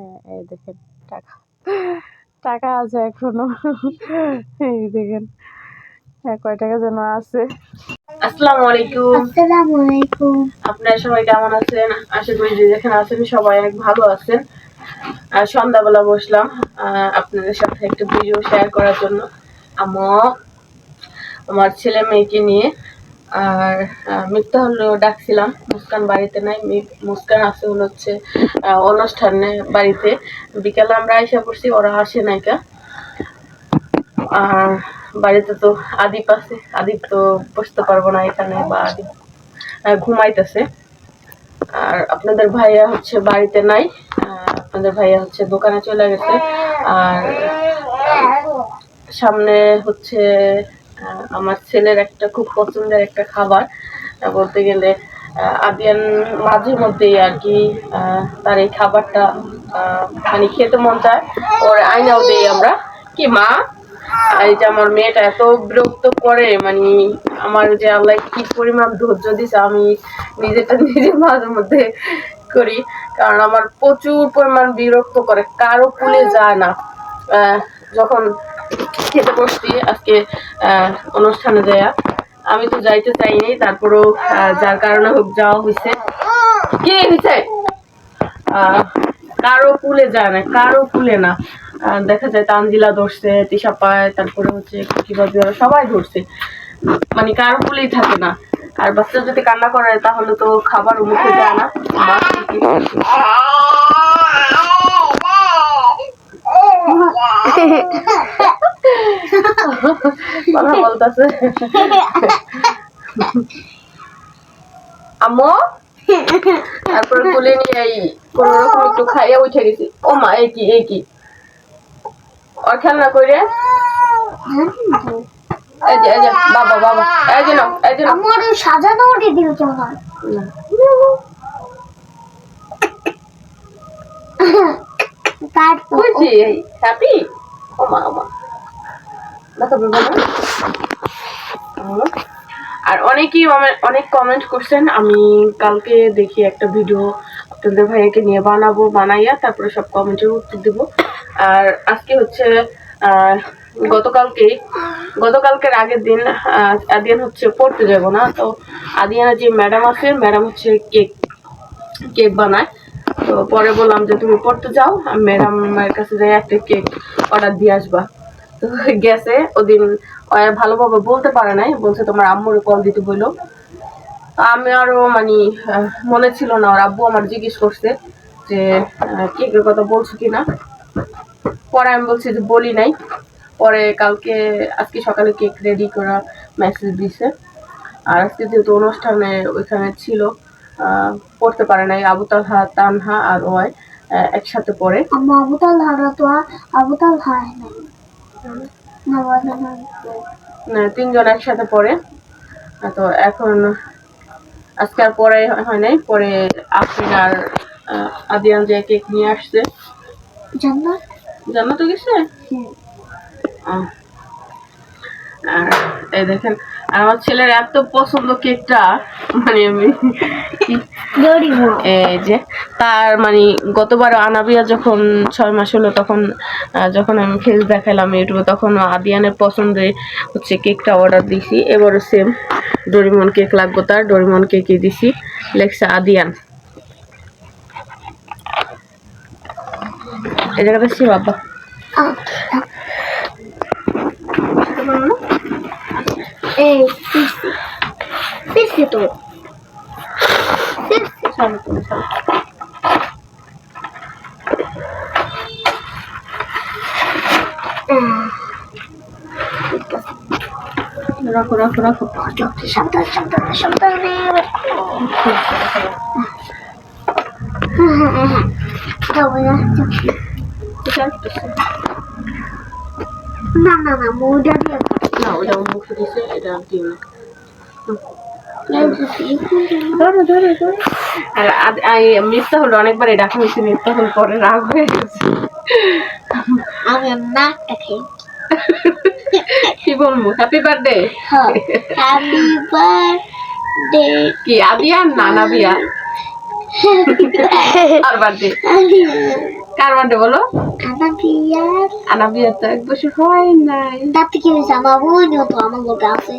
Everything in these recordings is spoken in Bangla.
হ্যাঁ এই দেখেন টাকা। টাকা আছে এখনও। এই দেখেন হ্যাঁ কয় টাকা যেন আছে। আসসালামু আলাইকুম। আসসালামু আলাইকুম। আপনারা সবাই কেমন আছেন? আশা করি যে যেখানে আছেন সবাই অনেক ভালো আছেন। আর সন্ধ্যাবেলা বসলাম আহ, আপনাদের সাথে একটু ভিডিও শেয়ার করার জন্য। আমার আমার ছেলে মেয়েকে নিয়ে আর মিথ্যা হলো ডাকছিলাম, মুস্কান বাড়িতে নাই মুস্কান আছে হলো হচ্ছে অনুষ্ঠানে বাড়িতে। বিকালে আমরা আইসা পড়ছি, ওরা আসে নাইকা। আর বাড়িতে তো আদিপ আছে, আদিপ তো বসতে পারব না এখানে, বা আদিপ ঘুমাইতেছে। আর আপনাদের ভাইয়া হচ্ছে বাড়িতে নাই আপনাদের ভাইয়া হচ্ছে দোকানে চলে গেছে। আর সামনে হচ্ছে আমার ছেলের একটা খুব পছন্দের একটা খাবার বলতে গেলে আদিয়ান মাঝে মধ্যেই আর কি তার এই খাবারটা মানে খেতে মন চায়। ওর আইনাও দেই আমরা। কি মা? এই যে আমার মেয়েটা এত বিরক্ত করে মানে আমার যে আল্লাহ কি পরিমাণ ধৈর্য দিছে, আমি নিজেটা নিজে মাঝে মধ্যে করি। কারণ আমার প্রচুর পরিমাণ বিরক্ত করে, কারও কুলে যায় না। যখন খেতে বসছি, আজকে অনুষ্ঠানে যাইয়া আমি তো যাইতে চাইনি তারপরেও আহ, যার কারণে হোক যাওয়া হয়েছে কি হয়েছে আহ, কারও কুলে যায় না কারও কুলে না। আহ, দেখা যায় তানজিলা ধরছে তিশা পায় তারপরে হচ্ছে কীভাবে সবাই ধরছে। মানে কারও কুলেই থাকে না। আর বাচ্চা যদি কান্না করে তাহলে তো খাবার মুখে যায় না। কথা বলতেছে। আম্মু? তারপরে কুলে নিয়ে এই কোন রকম একটু খাইয়া উঠে গেছি। ও মা এই কি এই কি? ওর খেলনা করে এই যে এই যে বাবা বাবা এই যে নাও এই যে নাও। আমার সাজানো ওটি দিল কেমন? তারপর হ্যাপি ও মা ও মা। আর অনেকেই অনেক কমেন্ট করছেন, আমি কালকে দেখি একটা ভিডিও আপনাদের ভাইয়াকে নিয়ে বানাবো, বানাইয়া তারপরে সব কমেন্টের উত্তর দেব। আর আজকে হচ্ছে গতকালকে গতকালকের আগের দিন আদিয়ান হচ্ছে পড়তে যাব না, তো আদিয়ানের যে ম্যাডাম আছে ম্যাডাম হচ্ছে কেক কেক বানায়। তো পরে বললাম যে তুমি পড়তে যাও ম্যাডামের কাছে যাই একটা কেক অর্ডার দিয়ে আসবা। গেছে ওদিন ওরা ভালোভাবে বলতে পারে নাই বলছে তোমার আম্মুর কল দিতে বলল আমি আরও মানে মনে ছিল না ওর আব্বু আমার জিজ্ঞেস করছে যে কেকের কথা বলছো কিনা। পরে আমি বলছি যে বলি নাই। পরে কালকে আজকে সকালে কেক রেডি করা মেসেজ দিছে। আর আজকে যেহেতু অনুষ্ঠানে ওইখানে ছিল পড়তে পারে নাই আবু তালহা তানহা আর ওয় একসাথে পড়ে। আবুতাল হারা তো আবুতাল না না না, তিনজন একসাথে পড়ে। তো এখন আজকে আর পরে হয় নাই পরে আফরিন আর আদিয়ান যে কেক নিয়ে আসছে। জান্নাত? জানো তো গেছে। আর এই দেখেন আমার ছেলের এত পছন্দ কেকটা মানে আমি এই যে তার মানে গতবার আনাবিয়া যখন ছয় মাস হলো তখন যখন আমি ফেস দেখালাম ইউটিউবে তখন আদিয়ানের পছন্দে হচ্ছে কেকটা অর্ডার দিছি। এবারও সেম ডোরিমন কেক লাগবে তার ডোরিমন কেকই দিছি। লেখছে আদিয়ান। জায়গাটা সে বাবা এই পিসি পিসি তো পিসি সামনে তুমি, সামনে। রাখো রাখো রাখো সাবধান সাবধান সাবধানে যাব না না না না মৌজা দিয়ে না ওটা মুখ দিছে এটা না ধরো আর মিথ্যা হলো অনেকবার ডাকা হয়েছে মিথ্যা হল পরে রাগ হয়ে গেছে। আমি নাকটা খেয়ে কি বলব? হ্যাপি বার্থডে হ্যাপি বার্থডে কি আবিয়া না নাবিয়া? আর বার্থডে কার বার্থডে বলো? আমার বিয়ার। আনাবিয়া তো এক বছর হয় নাই। তাতে কি হয়েছে? আমার বোনও তো আমার লোক আছে।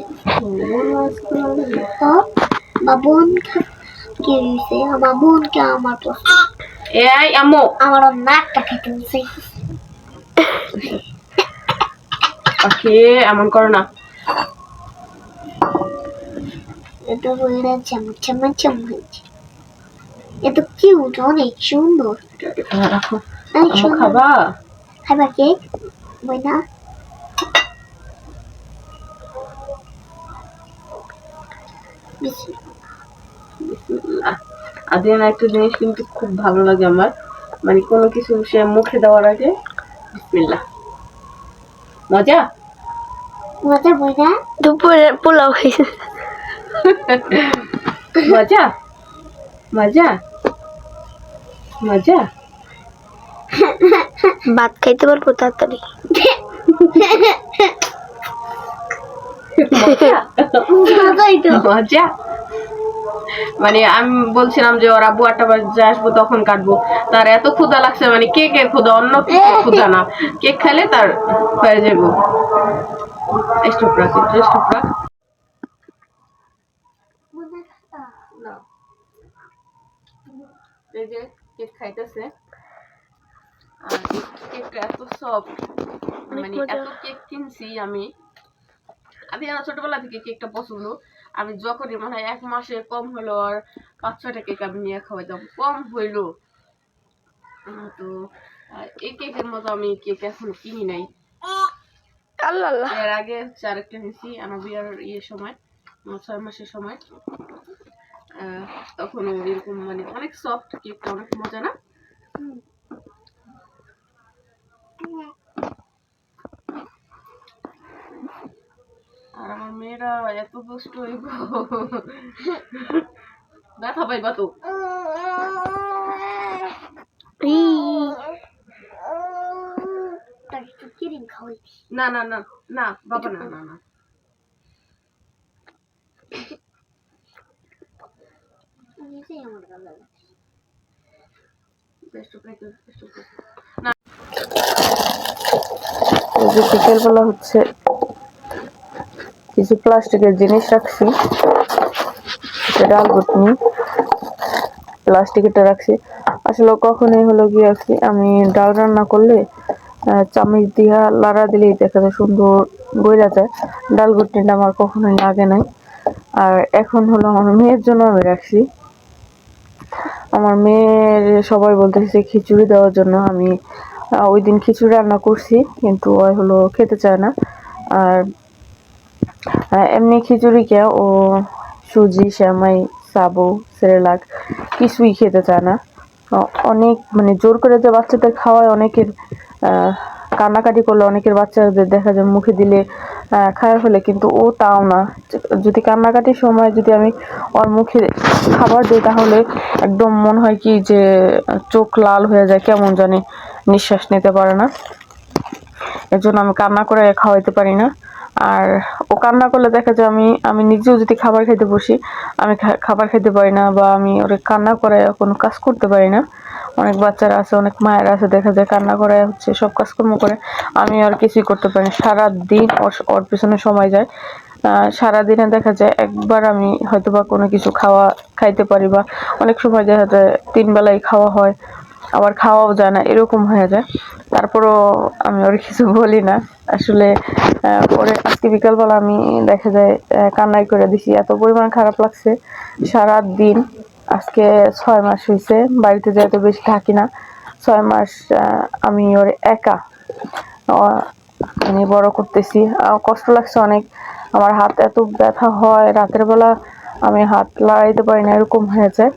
তো আমার বোন কি হয়েছে? আমার বোনকে আমার পছন্দ। এই আম্মু। আমার নাকটা খেতে হয়েছে। ওকে এমন করো না। এটা বইরা চামচ চামচ চামচ এটা কিউট অনেক সুন্দর। রাখো। আম্মু সুন্দর খাবা খাবার কেক বই না বিসমিল্লাহ। বিসমিল্লাহ। আদিয়ানা একটা জিনিস কিন্তু খুব ভালো লাগে আমার মানে কোনো কিছু সে মুখে দেওয়ার আগে বিসমিল্লাহ মজা মজা দুপুরে পোলাও খাইছে মজা মজা মজা ভাত খাইতে পারব তাড়াতাড়ি। মজা? মানে আমি বলছিলাম যে ওর আটটা বাজে আসব তখন কাটবো। তার এত ক্ষুধা লাগছে মানে কেকের ক্ষুধা অন্য কিছু ক্ষুধা না। কেক খেলে তার হয়ে যাব। স্টপ রাখ স্টপ রাখ এই যে কেক খাইতেছে। আর কেকটা এত সফট মানে এত কেক কিনছি আমি। আমি আমার ছোটবেলা থেকে কেকটা পছন্দ। আমি যখনই মনে এক মাসে কম হলো আর পাঁচ ছয়টা কেক আমি নিয়ে খাওয়াইতাম কম হইল। তো এই কেকের মতো আমি কেক এখনও কিনি নাই। আল্লাহ। আল্লাহ এর আগে হচ্ছে আরেকটা নিয়েছি আমার বিয়ার ইয়ের সময় ছয় মাসের সময়। আহ, তখন এরকম মানে অনেক সফট কেকটা অনেক মজা না? আর আমার মেয়েরা এত দুষ্ট হইব ব্যথা পাইবা তো। না না না না বাবা না না না। নিজেই আমার ভালো লাগে এই যে বিকেলবেলা হচ্ছে কিছু প্লাস্টিকের জিনিস রাখছি। সেটা প্লাস্টিকেরটা রাখছি। আসলে কখনোই হলো গিয়ে আর কি, আমি ডাল রান্না করলে চামচ দিয়া লাড়া দিলেই দেখা যায় সুন্দর গইলা যায়। ডাল ঘুটনিটা আমার কখনোই লাগে নাই। আর এখন হলো আমার মেয়ের জন্য আমি রাখছি। আমার মেয়ের সবাই বলতেছে খিচুড়ি দেওয়ার জন্য আমি ওই দিন খিচুড়ি রান্না করছি, কিন্তু ওই হলো খেতে চায় না। আর এমনি খিচুড়ি কে ও সুজি শ্যামাই সাবু, সেরেলাক, কিছুই খেতে চায় না। অনেক মানে জোর করে যে বাচ্চাদের খাওয়ায়, অনেকের কান্নাকাটি করলে অনেকের বাচ্চাদের দেখা যায় মুখে দিলে খায় ফেলে, কিন্তু ও তাও না। যদি কান্নাকাটির সময় যদি আমি ওর মুখে খাবার দিই, তাহলে একদম মনে হয় কি যে চোখ লাল হয়ে যায়, কেমন জানি নিঃশ্বাস নিতে পারে না। এর জন্য আমি কান্না করে খাওয়াইতে পারি না। আর ও কান্না করলে দেখা যায় আমি আমি নিজেও যদি খাবার খেতে বসি, আমি খাবার খেতে পারি না বা আমি ওরে কান্না করে কোনো কাজ করতে পারি না। অনেক বাচ্চারা আছে, অনেক মায়ের আছে, দেখা যায় কান্না করে, হচ্ছে সব কাজকর্ম করে। আমি আর কিছুই করতে পারি না। সারা দিন ওর ওর পিছনে সময় যায়। সারাদিনে দেখা যায় একবার আমি হয়তো বা কোনো কিছু খাওয়া, খাইতে পারি বা অনেক সময় দেখা যায় তিন বেলায় খাওয়া হয়, আবার খাওয়াও যায় না, এরকম হয়ে যায়। তারপরও আমি ওর কিছু বলি না। আসলে পরে আজকে বিকালবেলা আমি দেখা যায় কান্নাই করে দিছি। এত পরিমাণ খারাপ লাগছে সারা দিন আজকে ছয় মাস হয়েছে বাড়িতে যেতে বেশি থাকি না, ছয় মাস আমি ওর একা আমি বড় করতেছি। কষ্ট লাগছে অনেক, আমার হাত এত ব্যথা হয়, রাতের বেলা আমি হাত লাগাইতে পারি না, এরকম হয়ে যায়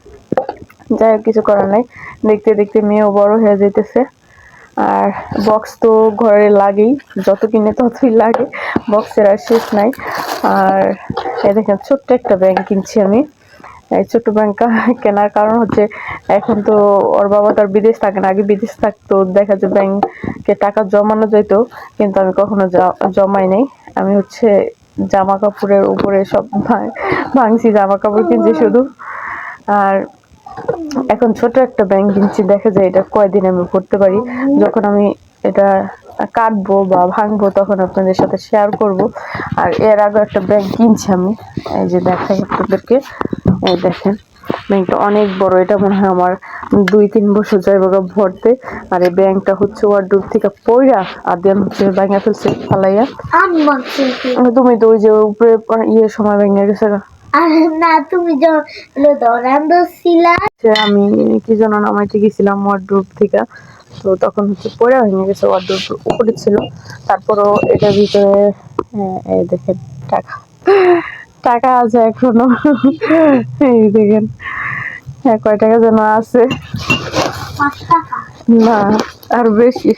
যাই হোক, কিছু করার নেই। দেখতে দেখতে মেয়েও বড় হয়ে যেতেছে। আর বক্স তো ঘরে লাগেই, যত কিনে ততই লাগে বক্সের আর শেষ নাই। আর এ দেখেন, ছোট্ট একটা ব্যাংক কিনছি আমি। ছোট্ট ব্যাংক কেনার কারণ হচ্ছে এখন তো ওর বাবা তার বিদেশ থাকে না। আগে বিদেশ থাকতো, দেখা যায় ব্যাংকে টাকা জমানো যেত, কিন্তু আমি কখনো জমাই নাই। আমি হচ্ছে জামা কাপড়ের উপরে সব ভাঙ- ভাঙছি জামা কাপড় কিনছি শুধু। আর এখন ছোট একটা ব্যাংক কিনছি, দেখা যায় এটা কয়দিন আমি করতে পারি। যখন আমি এটা কাটবো বা ভাঙবো, তখন আপনাদের সাথে শেয়ার করব। আর এর আগে একটা ব্যাংক কিনছি আমি। এই যে দেখাই আপনাদেরকে। এই দেখেন ব্যাংকটা অনেক বড়। এটা মনে হয় আমার দুই তিন বছর যাইব ভরতে আর এই ব্যাংকটা হচ্ছে ওয়ার্ডরোব থেকে পইরা আর দেন হচ্ছে ভাঙা ফেলছে ফালাইয়া? তুমি তো ওই যে উপরে ইয়ে সময় ভেঙে গেছে গা। না তুমি আমি কি যেন নামাইতে গেছিলাম ওয়ার্ডরোব থেকে। তো তখন হচ্ছে পড়ে ভেঙে গেছে ওয়ার্ডরোব উপরে ছিল। তারপরও এটার ভিতরে হ্যাঁ, এই দেখেন টাকা। টাকা আছে এখনও। এই দেখেন হ্যাঁ কয় টাকা যেন আছে। না আর বেশি।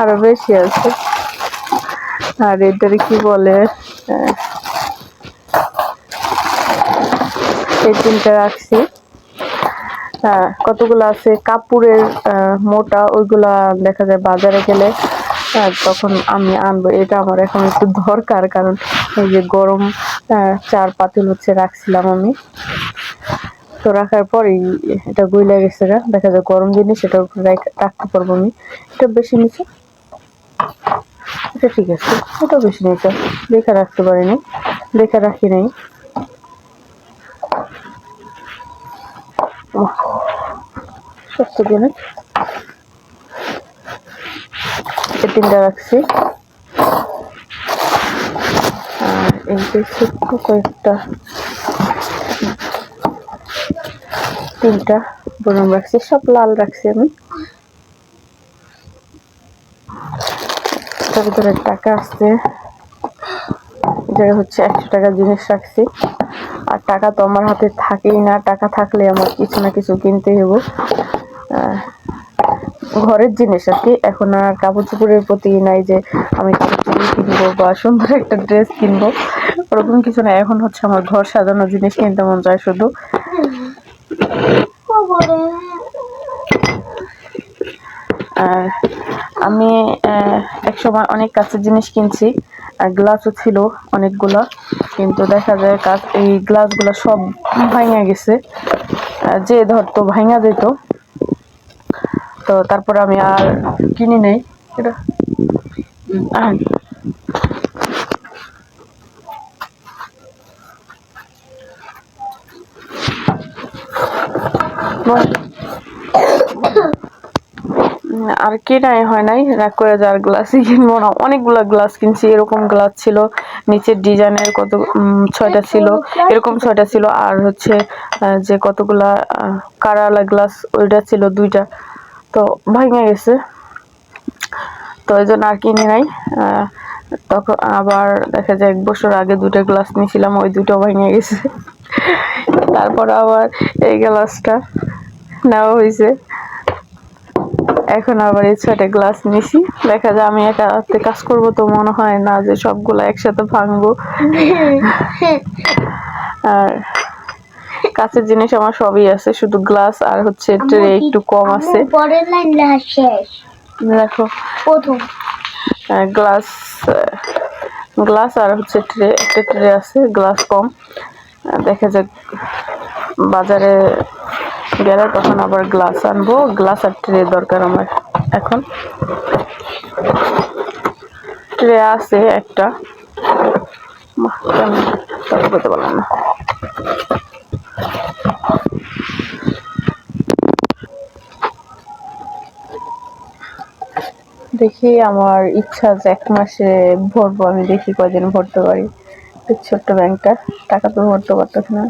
আরও বেশি আছে। আর এটার কি বলে? এই তিনটা রাখছি। হ্যাঁ কতগুলো আছে? কাপড়ের মোটা ওইগুলা দেখা যায় বাজারে গেলে। আহ, তখন আমি আনব এটা আমার এখন একটু দরকার কারণ এই যে গরম চার পাতিল হচ্ছে রাখছিলাম আমি। তো রাখার পরেই এটা গুইলা গেছে। দেখা যায় গরম জিনিস সেটা রাখতে পারব আমি। এটা বেশি নিচে। এটা ঠিক আছে এটা বেশি নিচে। দেখে রাখতে পারিনি দেখে রাখি নাই। ওহ, সত্য জিনিস এই তিনটা রাখছি। আর কয়েকটা তিনটা বরম রাখছি সব লাল রাখছি আমি। এটার ভিতরে টাকা আসছে এটা হচ্ছে একশো টাকা জিনিস রাখছি। আর টাকা তো আমার হাতে থাকেই না টাকা থাকলে আমার কিছু না কিছু কিনতে আহ, ঘরের জিনিস আর কি। এখন আর কাপড় চোপড়ের প্রতি নাই যে আমি কাপড় কিনবো বা সুন্দর একটা ড্রেস কিনবো। ওরকম কিছু না এখন হচ্ছে আমার ঘর সাজানোর জিনিস কিনতে মন চায় শুধু। আর আমি একসময় অনেক কাছের জিনিস কিনছি। আর গ্লাসও ছিল অনেকগুলো। কিন্তু দেখা যায় কাজ এই গ্লাসগুলো সব ভাঙা গেছে। যে ধরতো ভাঙা যেত তো তারপর আমি আর কিনি নেই। আর কেনাই হয় নাই। রাগ করে যার গ্লাসই কিনবো না। অনেকগুলো গ্লাস কিনছি। এরকম গ্লাস ছিল। নিচের ডিজাইনের কত ছয়টা ছিল। এরকম ছয়টা ছিল। আর হচ্ছে যে কতগুলা কারালা গ্লাস ওইটা ছিল দুইটা। তো ভেঙে গেছে। তো ওই জন্য আর কিনি নাই। তখন আবার দেখা যায় এক বছর আগে দুটো গ্লাস নিয়েছিলাম ওই দুটো ভেঙে গেছে। তারপর আবার এই গ্লাসটা নেওয়া হয়েছে। এখন আবার এই ছয়টা গ্লাস নিছি। দেখা যায় আমি একা হাতে কাজ করব তো মনে হয় না যে সবগুলো একসাথে ভাঙবো। আর কাছের জিনিস আমার সবই আছে শুধু গ্লাস আর হচ্ছে ট্রে একটু কম আছে। পরের লাইন শেষ। দেখো। প্রথম। গ্লাস গ্লাস আর হচ্ছে ট্রে একটা ট্রে আছে গ্লাস কম। দেখা যাক বাজারে গেলে তখন আবার গ্লাস আনব। গ্লাস আর ট্রে দরকার আমার এখন। ট্রে আছে একটা। বলতে পারলাম না। দেখি আমার ইচ্ছা যে এক মাসে ভরবো, আমি দেখি কদিন ভরতে পারি। ছোট্ট ব্যাংকটা, টাকা তো ভরতে পারতো না।